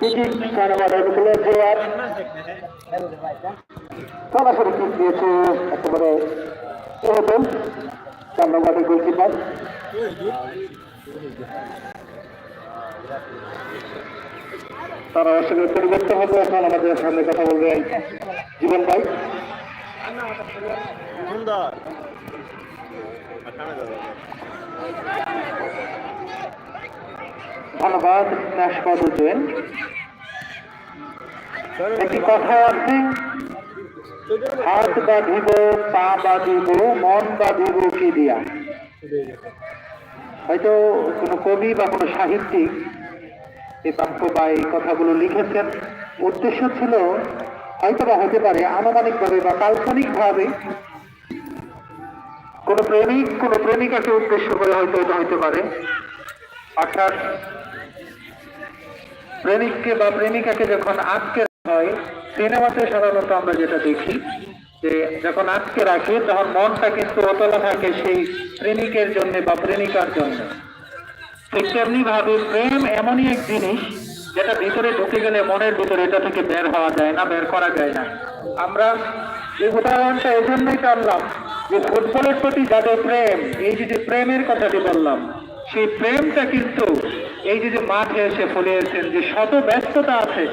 Ticket কারবার অনুকূলে জোয়ার সরাসরি কিক দিয়েছে একেবারে এরকম চার নম্বরের গোলকিপার তারা অসংখ্য পরিবর্তন হবে এখন আমাদের সামনে কথা বলবে জীবন ভাই সুন্দর ধন্যবাদ নাশপাত হোসেন একটি কথা আছে। হাত বাঁধিব, পা বাঁধিব, মন বাঁধিব কি দিয়া? হয়তো কোনো কবি বা কোনো সাহিত্যিক এই বাক্য বা এই কথাগুলো লিখেছেন। উদ্দেশ্য ছিল হয়তো বা হতে পারে আনুমানিকভাবে বা কাল্পনিকভাবে কোনো প্রেমিক, কোনো প্রেমিকাকে উদ্দেশ্য করে হয়তো এটা হতে পারে। অর্থাৎ প্রেমিককে বা প্রেমিকাকে যখন রাখা হয়। সিনেমাতে সাধারণত আমরা যেটা দেখি, যে যখন আটকে রাখে, তখন মনটা কিন্তু অতলা থাকে সেই প্রেমিকের জন্য বা প্রেমিকার জন্য। তেমনি ভাবে প্রেম এমনই এক জিনিস, যেটা ভিতরে ঢুকে গেলে মনের ভিতরে এটা থেকে বের হওয়া যায় না, বের করা যায় না। আমরা এই উদাহরণটা এই জন্যই টানলাম যে ফুটবলের প্রতি যাদের প্রেম, এই যে যে প্রেমের কথাটি বললাম, সেই প্রেমটা কিন্তু এই যে যে মাঠে এসে ফলিয়েছেন যে শত ব্যস্ততা আছে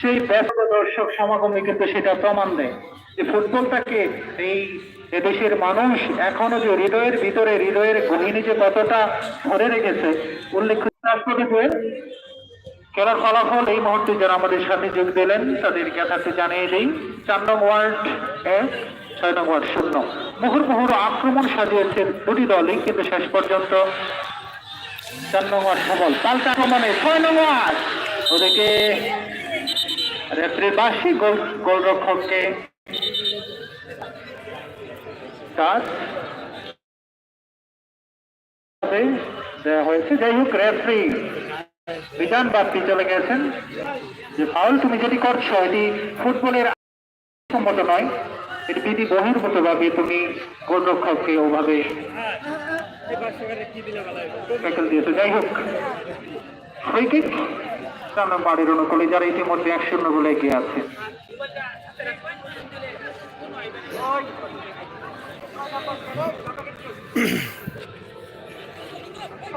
সেই ব্যস্ত দর্শক সমাগমে কিন্তু সেটা প্রমাণ দেয় যে ফুটবলটাকে এই এদেশের মানুষ এখনও যে হৃদয়ের ভিতরে, হৃদয়ের গহিনী যে কতটা ধরে রেখেছে, উল্লেখ্য খেলার ফলাফল এই মুহূর্তে যারা আমাদের সাথে যোগ দিলেন, তাদের যথার্থ জানিয়ে দিই, চার নং ওয়ার্ড ছয় নং ওয়ার্ড শূন্য। মুহুর মুহুর আক্রমণ সাজিয়েছেন দুটি দলই, কিন্তু শেষ পর্যন্ত চার নং ওয়ার্ড সফল। পাল্টা আক্রমণে ছয় নং ওয়ার্ড। ওদিকে রেফারির বাসী গোল গোলরক্ষককে কাজ দেওয়া হয়েছে। যাই হোক রেফারি বিধান বাপ্তি চলে গেছেন। যে ফাউল তুমি যেটি করছ এটি ফুটবলের সম্মত নয় এটি বিধি বহির্ভূত ভাবে তুমি গোলরক্ষককে ওভাবে যাই হোক ফ্রি কিক সামনে বাড়ির অনুকূলে যারা ইতিমধ্যে এক শূন্য বলে এগিয়ে আছে।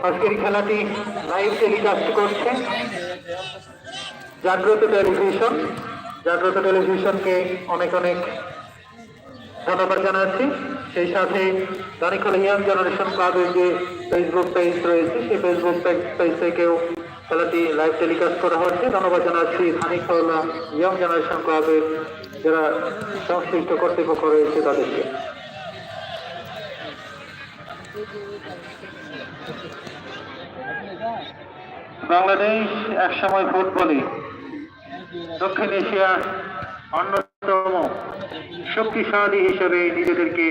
আজকের খেলাটি লাইভ টেলিকাস্ট করছে। জাগ্রত টেলিভিশন। জাগ্রত টেলিভিশনকে অনেক অনেক ধন্যবাদ জানাচ্ছি। সেই সাথে দানিকল ইয়াং জেনারেশন ক্লাবের যে ফেসবুক পেজ রয়েছে, সেই ফেসবুক পেজ থেকেও খেলাটি লাইভ টেলিকাস্ট করা হচ্ছে। ধন্যবাদ জানাচ্ছি খানিক দানিকল ইয়াং জেনারেশন ক্লাবের যারা সংশ্লিষ্ট কর্তৃপক্ষ রয়েছে তাদেরকে। বাংলাদেশ একসময় ফুটবলে দক্ষিণ এশিয়ার অন্যতম শক্তিশালী হিসেবে নিজেদেরকে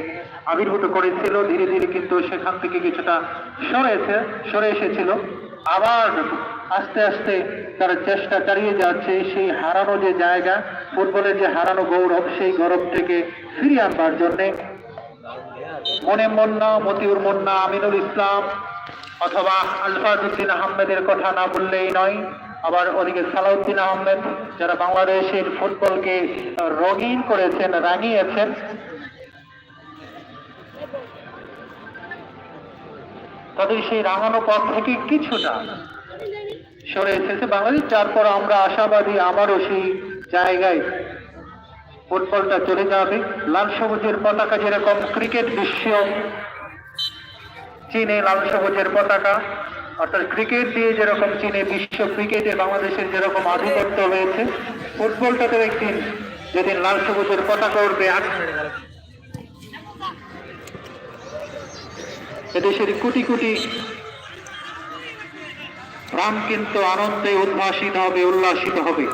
আবির্ভূত করেছিল। ধীরে ধীরে কিন্তু সেখান থেকে কিছুটা সরেছে সরে এসেছিল। আবার আস্তে আস্তে তারা চেষ্টা চালিয়ে যাচ্ছে, সেই হারানো যে জায়গা, ফুটবলের যে হারানো গৌরব, সেই গৌরব থেকে ফিরিয়ে আনবার জন্যে মনে মন্না মতিউর মন্না আমিনুল ইসলাম অথবা আলফাজউদ্দিন আহমেদের কথা না বললেই নয়, আবার ওদিকে সালাউদ্দিন আহমেদ, যারা বাংলাদেশের ফুটবলকে রঙিন করেছেন, রাঙিয়েছেন। তাদের সেই রাঙানো পথ থেকে কিছুটা সরে এসেছে বাংলাদেশ যার পর আমরা আশাবাদী আমারও সেই জায়গায় ফুটবলটা চলে যাবে। লাল সবুজের পতাকা যেরকম ক্রিকেট বিশ্ব চীনে লাল সবুজের পতাকা, অর্থাৎ ক্রিকেট দিয়ে যেরকম চীনে বিশ্ব ক্রিকেটে বাংলাদেশের যেরকম আধিপত্য রয়েছে ফুটবলটাতে একদিন যেদিন লাল সবুজের পতাকা উঠবে এদেশের কোটি কোটি প্রাণ কিন্তু আনন্দে উদ্ভাসিত হবে, উল্লাসিত হবে।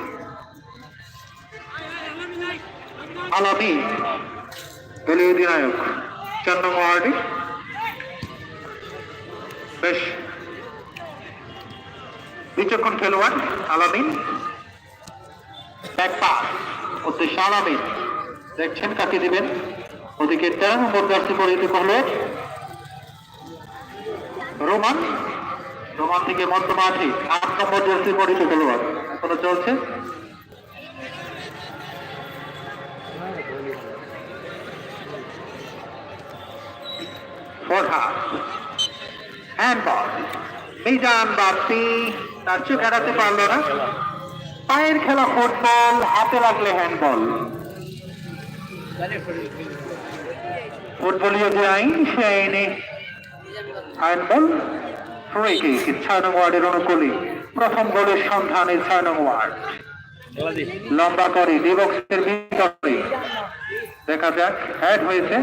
আলামী, দলীয় অধিনায়ক ওয়ার্ডে বেশ। বিচক্ষণ খেলোয়াড় আলামিন ব্যাক উদ্দেশ্য আলামিন দেখছেন কাকে দিবেন? ওদিকে তেরো নম্বর জার্সি পরিহিত হলো রোমান। রোমান থেকে মধ্য মাঠে আট নম্বর জার্সি পরিহিত খেলোয়াড় এখনও চলছে? মিজান বাপ্পি পারল না। পায়ের খেলা ফুটবল, হাতে লাগলে হ্যান্ডবল। ফুটবলীয় যে আইন সে আইনে হ্যান্ডবল। ফ্রি ছয় নং ওয়ার্ডের অনুকূলে প্রথম গোলের সন্ধানে ছয় নং ওয়ার্ড লম্বা করে ডিবক্সের ভিতরে দেখা যাক হ্যাড হয়েছে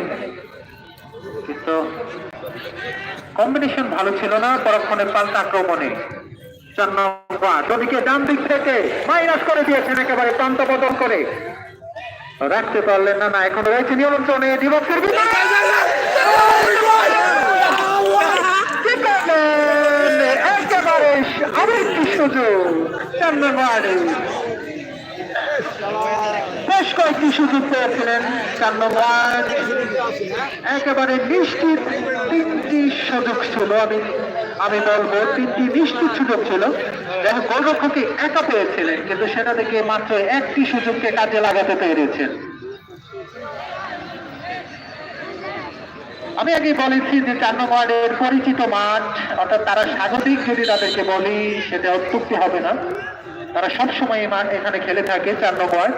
কিন্তু কম্বিনেশন ভালো ছিল না পরক্ষণে পাল্টা আক্রমণে চার নম্বর ওদিকে ডান দিক থেকে মাইনাস করে দিয়েছেন একেবারে প্রান্ত বদল করে রাখতে পারলেন না না এখন রয়েছে নিয়ন্ত্রণে ডিবক্সের ভিতরে কি করলেন? একেবারে আরেকটি সুযোগ চার নম্বর বেশ কয়েকটি সুযোগ পেয়েছিলেন চার নম্বর একেবারে নিশ্চিত তিনটি সুযোগ ছিল, আমি আমি বলব তিনটি নিশ্চিত সুযোগ ছিল দেখো গোলরক্ষকে একা পেয়েছিলেন, কিন্তু সেটা থেকে মাত্র একটি সুযোগকে কাজে লাগাতে পেরেছেন। আমি আগে বলেছি যে চার নম্বরের পরিচিত মাঠ, অর্থাৎ তারা স্বাগতিক যদি তাদেরকে বলি, সেটা অত্যুক্তি হবে না। তারা সবসময় এই মাঠ এখানে খেলে থাকে চার নম্বর।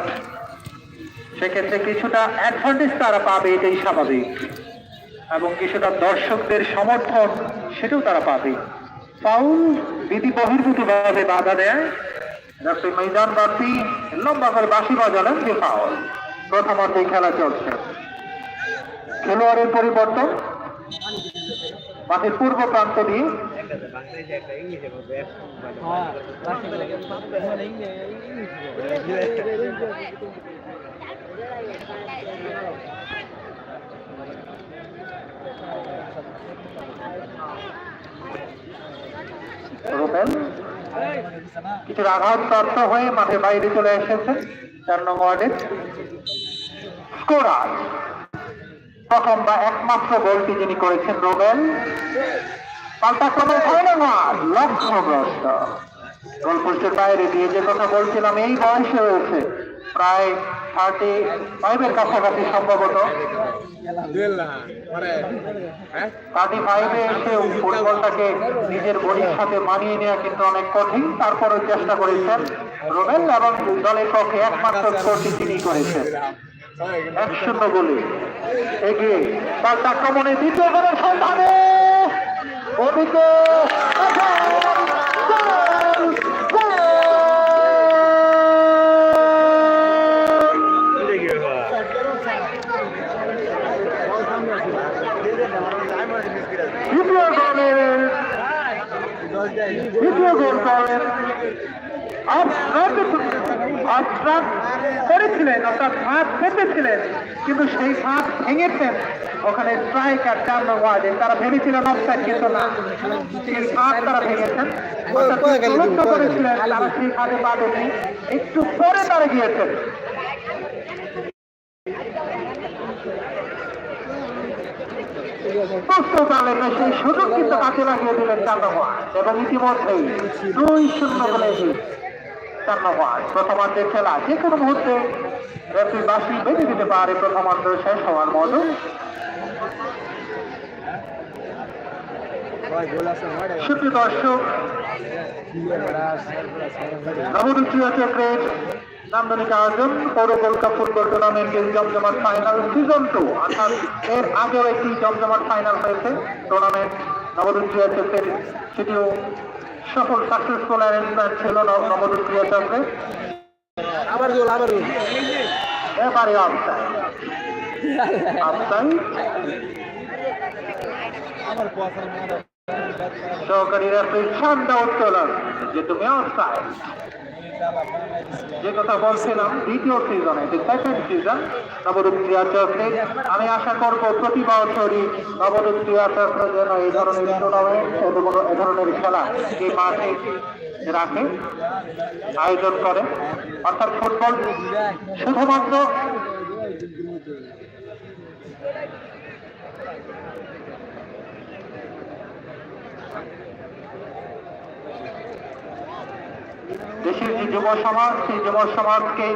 সেক্ষেত্রে কিছুটা অ্যাডভান্টেজ তারা পাবে, এটাই স্বাভাবিক। এবং কিছুটা দর্শকদের সমর্থন, সেটাও তারা পাবে। ফাউল বিধি বহির্ভূত ভাবে বাধা দেয়। ডক্টর মৈদান বাপি লম্বা করে বাসি বাজালেন যে ফাউল। প্রথমার্ধে খেলা চলছে। খেলোয়াড়ের পরিবর্তন। মাঠের পূর্ব প্রান্ত দিয়ে। কিছু আঘাতপ্রাপ্ত হয়ে মাঠের বাইরে চলে এসেছে। চার নং ওয়ার্ডের স্কোরার। প্রথম বা একমাত্র গোলটি যিনি করেছেন রোবেল পাল্টাক্রমে ছয় নং ওয়ার্ড লক্ষ্যগ্রস্ত গোলপোস্টের বাইরে দিয়ে যে কথা বলছিলাম, এই বয়সে রয়েছে প্রায় থার্টি ফাইভের কাছাকাছি সম্ভবত। থার্টি ফাইভে এসে ফুটবলটাকে নিজের বডির সাথে মানিয়ে নেওয়া কিন্তু অনেক কঠিন তারপরে চেষ্টা করেছেন রোবেল এবং দলের পক্ষে একমাত্র স্কোরটি তিনি করেছেন। এক শূন্য গোলে এগিয়ে পাল্টা আক্রমণে দ্বিতীয় গোলের সন্ধানে গোলের দ্বিতীয় গোল করেন করেছিলেন অর্থাৎ ফাঁক পেতেছিলেন কিন্তু সেই ফাঁক ভেঙেছেন। ওখানে স্ট্রাইকার চার ওয়ার্ডে তারা ভেবেছিলেন অফসাইড কিন্তু না। সেই ফাঁক তারা ভেঙেছেন। অর্থাৎ করেছিলেন তারা সেই ফাঁকে পাবেনি একটু পরে তারা গিয়েছেন। সেই সুযোগ কিন্তু কাছে লাগিয়ে দিলেন চার নম্বর এবং ইতিমধ্যেই দুই শূন্য বলে চার নম্বর প্রথমার্ধের খেলা যে কোনো মুহূর্তে রেফরি বাসি বেঁধে দিতে পারে। প্রথমার্ধ শেষ হওয়ার মতো। সুপ্রিয় দর্শক নবদুচ্চীয় চক্রের নান্দনিক আয়োজন। পৌর কলকাতা ফুটবল টুর্নামেন্টের জমজমাট ফাইনাল সিজন টু অর্থাৎ এর আগেও একটি জমজমাট ফাইনাল হয়েছে। টুর্নামেন্ট নবদুচ্চীয় চক্রের সেটিও সফল সাকসেসফুল অ্যারেঞ্জমেন্ট ছিল নব- নবদুচ্চীয় চক্রে আবার গোল আবার গোল এবারে অফসাইড অফসাইড সহকারী রেফারি দাও উত্তোলন যে তুমি অফসাইড যে কথা বলছিলাম দ্বিতীয় সিজনে যে সেকেন্ড সিজন নবরূপ ক্রিয়া চক্রে আমি আশা করব প্রতি বছরই নবরূপ ক্রিয়া চক্র যেন এই ধরনের টুর্নামেন্ট এবং এ ধরনের খেলা এই মাঠে রাখে আয়োজন করে। অর্থাৎ ফুটবল শুধুমাত্র যুব সমাজ, সেই যুব সমাজকে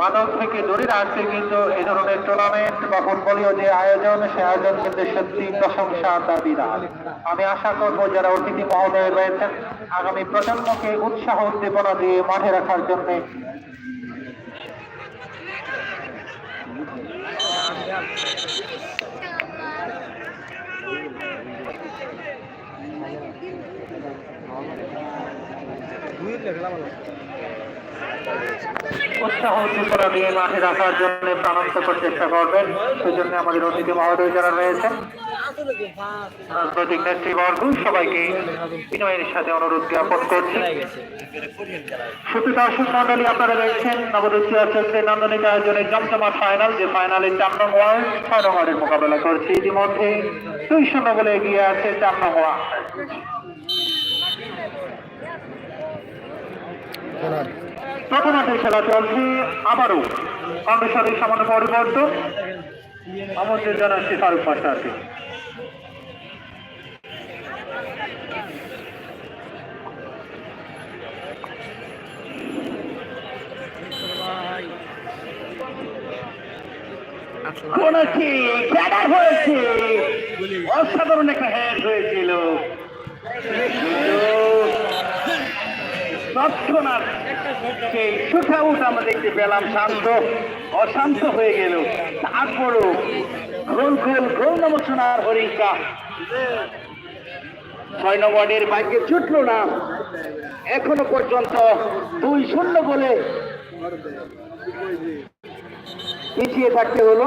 মাদক থেকে দূরে রাখতে কিন্তু এই ধরনের টুর্নামেন্ট বা ফুটবলীয় যে আয়োজন, সে আয়োজন কিন্তু সত্যি প্রশংসা দাবিদার আমি আশা করব যারা অতিথি মহোদয় রয়েছেন, আগামী প্রজন্মকে উৎসাহ উদ্দীপনা দিয়ে মাঠে রাখার জন্য মাঠে রাখার জন্য প্রাণান্তকর চেষ্টা করবেন সেজন্য আমাদের অতিথি মহোদয় যারা রয়েছেন রাজনৈতিক নেতৃবর্গ সাথে অনুরোধ জ্ঞাপন করছি সুপ্রিয় দর্শক মন্ডলী আপনারা দেখছেন নবদুচিয়া চলছে নান্দনিক আয়োজনে জমজমা ফাইনাল যে ফাইনালে চার নং ওয়ার্ড ছয় নং মোকাবেলা করছে ইতিমধ্যে দুই শূন্য বলে এগিয়ে আছে চার নং প্রথমার্ধের খেলা চলছে আবারও। কংগ্রেসের সামান্য পরিবর্তন। আমাদের মাস্টারকে। হয়েছে। অসাধারণ একটা হ্যাড হয়েছিল। তৎক্ষণাৎ সেই সুঠাউট আমরা দেখতে পেলাম শান্ত, অশান্ত হয়ে গেল। তারপরও গোল গোল গোল নমস্কার হরিকা ছয় নম্বরের বাইকে ছুটলো না। এখনও পর্যন্ত দুই শূন্য বলে পিছিয়ে থাকতে হলো।